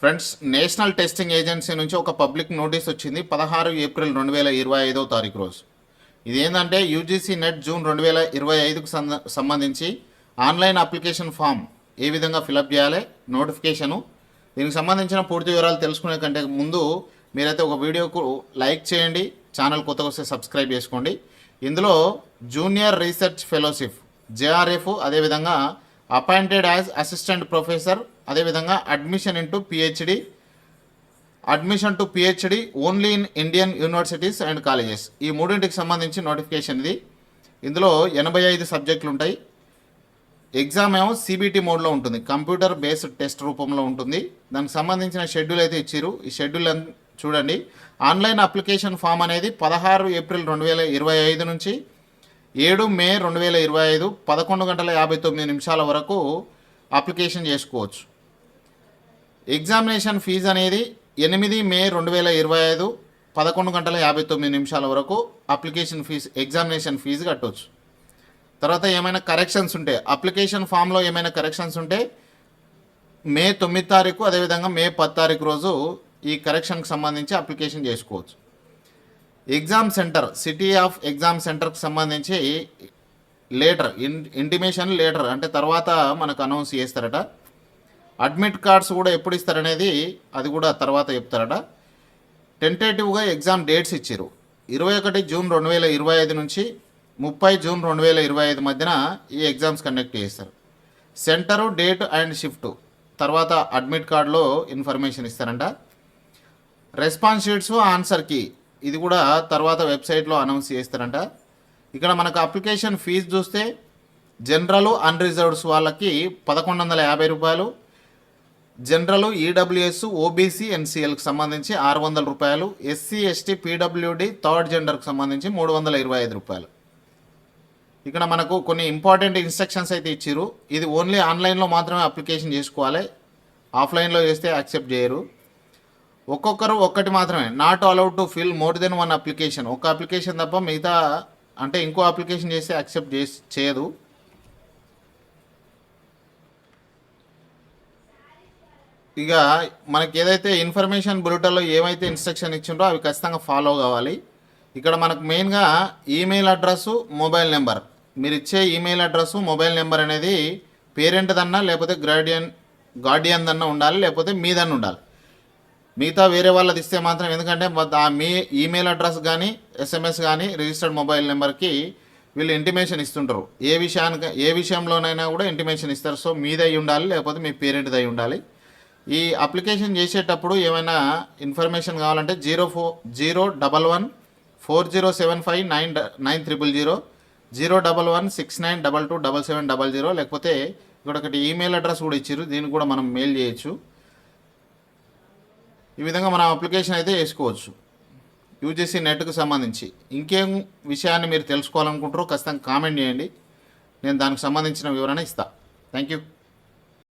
Friends national testing agency నుంచి ఒక public notice వచ్చింది పదహారు ఏప్రిల్ రెండు వేల ఇరవై ఐదో తారీఖు రోజు. ఇది ఏంటంటే యూజీసీ నెట్ జూన్ రెండు వేల ఇరవై ఐదుకు సంబంధించి ఆన్లైన్ అప్లికేషన్ ఫామ్ ఏ విధంగా ఫిలప్ చేయాలి నోటిఫికేషను. దీనికి సంబంధించిన పూర్తి వివరాలు తెలుసుకునే కంటే ముందు మీరైతే ఒక వీడియోకు లైక్ చేయండి ఛానల్ కొత్తగా వస్తే సబ్స్క్రైబ్ చేసుకోండి. ఇందులో జూనియర్ రీసెర్చ్ ఫెలోషిప్ జేఆర్ఎఫ్ అదేవిధంగా అపాయింటెడ్ యాజ్ అసిస్టెంట్ ప్రొఫెసర్ అదేవిధంగా admission into PhD admission to PhD only in Indian universities and colleges ఈ మూడింటికి సంబంధించి నోటిఫికేషన్ ఇది. ఇందులో ఎనభై ఐదు సబ్జెక్టులు ఉంటాయి. ఎగ్జామ్ ఏమో సిబిటి మోడ్లో ఉంటుంది. కంప్యూటర్ బేస్డ్ టెస్ట్ రూపంలో ఉంటుంది. దానికి సంబంధించిన షెడ్యూల్ అయితే ఇచ్చిర్రు. ఈ షెడ్యూల్ చూడండి. ఆన్లైన్ అప్లికేషన్ ఫామ్ అనేది పదహారు ఏప్రిల్ రెండు వేల ఇరవై ఐదు నుంచి ఏడు మే రెండు వేల ఇరవై ఐదు పదకొండు గంటల యాభై తొమ్మిది నిమిషాల వరకు అప్లికేషన్ చేసుకోవచ్చు. ఎగ్జామినేషన్ ఫీజు అనేది ఎనిమిది మే రెండు వేల ఇరవై ఐదు పదకొండు గంటల యాభై తొమ్మిది నిమిషాల వరకు అప్లికేషన్ ఫీజు ఎగ్జామినేషన్ ఫీజు కట్టవచ్చు తర్వాత ఏమైనా కరెక్షన్స్ ఉంటే అప్లికేషన్ ఫామ్లో ఏమైనా కరెక్షన్స్ ఉంటే మే తొమ్మిది తారీఖు అదేవిధంగా మే పది తారీఖు రోజు ఈ కరెక్షన్కి సంబంధించి అప్లికేషన్ చేసుకోవచ్చు. Exam centre city of exam సెంటర్కి సంబంధించి లేటర్ ఇన్ ఇంటిమేషన్ లేటర్ అంటే తర్వాత మనకు అనౌన్స్ చేస్తారట. అడ్మిట్ కార్డ్స్ కూడా ఎప్పుడు ఇస్తారనేది అది కూడా తర్వాత చెప్తారట. టెంటేటివ్గా ఎగ్జామ్ డేట్స్ ఇచ్చారు. ఇరవై ఒకటి జూన్ రెండు వేల ఇరవై ఐదు నుంచి ముప్పై జూన్ రెండు వేల ఇరవై ఐదు మధ్యన ఈ ఎగ్జామ్స్ కండక్ట్ చేస్తారు. సెంటరు డేట్ అండ్ షిఫ్ట్ తర్వాత అడ్మిట్ కార్డులో ఇన్ఫర్మేషన్ ఇస్తారంట. రెస్పాన్స్ షీట్స్ ఆన్సర్కి ఇది కూడా తర్వాత వెబ్సైట్లో అనౌన్స్ చేస్తారంట. ఇక్కడ మనకు అప్లికేషన్ ఫీజు చూస్తే జనరల్ అన్రిజర్వ్డ్స్ వాళ్ళకి పదకొండు వందల యాభై రూపాయలు జనరల్ ఈడబ్ల్యూఎస్ ఓబీసీ ఎన్సీఎల్కి సంబంధించి ఆరు వందల రూపాయలు ఎస్సీ ఎస్టీ పీడబ్ల్యూడి థర్డ్ జెండర్కి సంబంధించి మూడు వందల ఇరవై ఐదు రూపాయలు. ఇక్కడ మనకు కొన్ని ఇంపార్టెంట్ ఇన్స్ట్రక్షన్స్ అయితే ఇచ్చారు ఇది ఓన్లీ ఆన్లైన్లో మాత్రమే అప్లికేషన్ చేసుకోవాలి. ఆఫ్లైన్లో చేస్తే యాక్సెప్ట్ చేయరు. ఒక్కొక్కరు ఒక్కటి మాత్రమే. Not allowed to fill more than one application ఒక అప్లికేషన్ తప్ప మిగతా అంటే ఇంకో అప్లికేషన్ చేస్తే యాక్సెప్ట్ చేసి చేయదు. ఇక మనకి ఏదైతే ఇన్ఫర్మేషన్ బులెటిన్లో ఏమైతే ఇన్స్ట్రక్షన్ ఇచ్చిండో అవి ఖచ్చితంగా ఫాలో కావాలి. ఇక్కడ మనకు మెయిన్గా ఈమెయిల్ అడ్రస్సు మొబైల్ నెంబర్ మీరు ఇచ్చే ఈమెయిల్ అడ్రస్సు మొబైల్ నెంబర్ అనేది పేరెంట్దన్నా లేకపోతే గార్డియన్ గార్డియన్దన్నా ఉండాలి లేకపోతే మీదన్నా ఉండాలి. మిగతా వేరే వాళ్ళది ఇస్తే మాత్రం ఎందుకంటే ఆ మీ ఈమెయిల్ అడ్రస్ కానీ ఎస్ఎంఎస్ కానీ రిజిస్టర్డ్ మొబైల్ నెంబర్కి వీళ్ళు ఇంటిమేషన్ ఇస్తుంటారు. ఏ విషయానికి ఏ విషయంలోనైనా కూడా ఇంటిమేషన్ ఇస్తారు. సో మీదై ఉండాలి లేకపోతే మీ పేరెంట్ అయి ఉండాలి. ఈ అప్లికేషన్ చేసేటప్పుడు ఏమైనా ఇన్ఫర్మేషన్ కావాలంటే zero four zero double one four zero seven five nine nine triple zero zero double one six nine double two double seven double zero లేకపోతే ఇక్కడ ఒకటి ఈమెయిల్ అడ్రస్ కూడా ఇచ్చారు దీనికి కూడా మనం మెయిల్ చేయొచ్చు. ఈ విధంగా మనం అప్లికేషన్ అయితే వేసుకోవచ్చు. యూజీసీ నెట్కు సంబంధించి. ఇంకేం విషయాన్ని మీరు తెలుసుకోవాలనుకుంటారో ఖచ్చితంగా కామెంట్ చేయండి. నేను దానికి సంబంధించిన వివరణ ఇస్తాను థ్యాంక్ యూ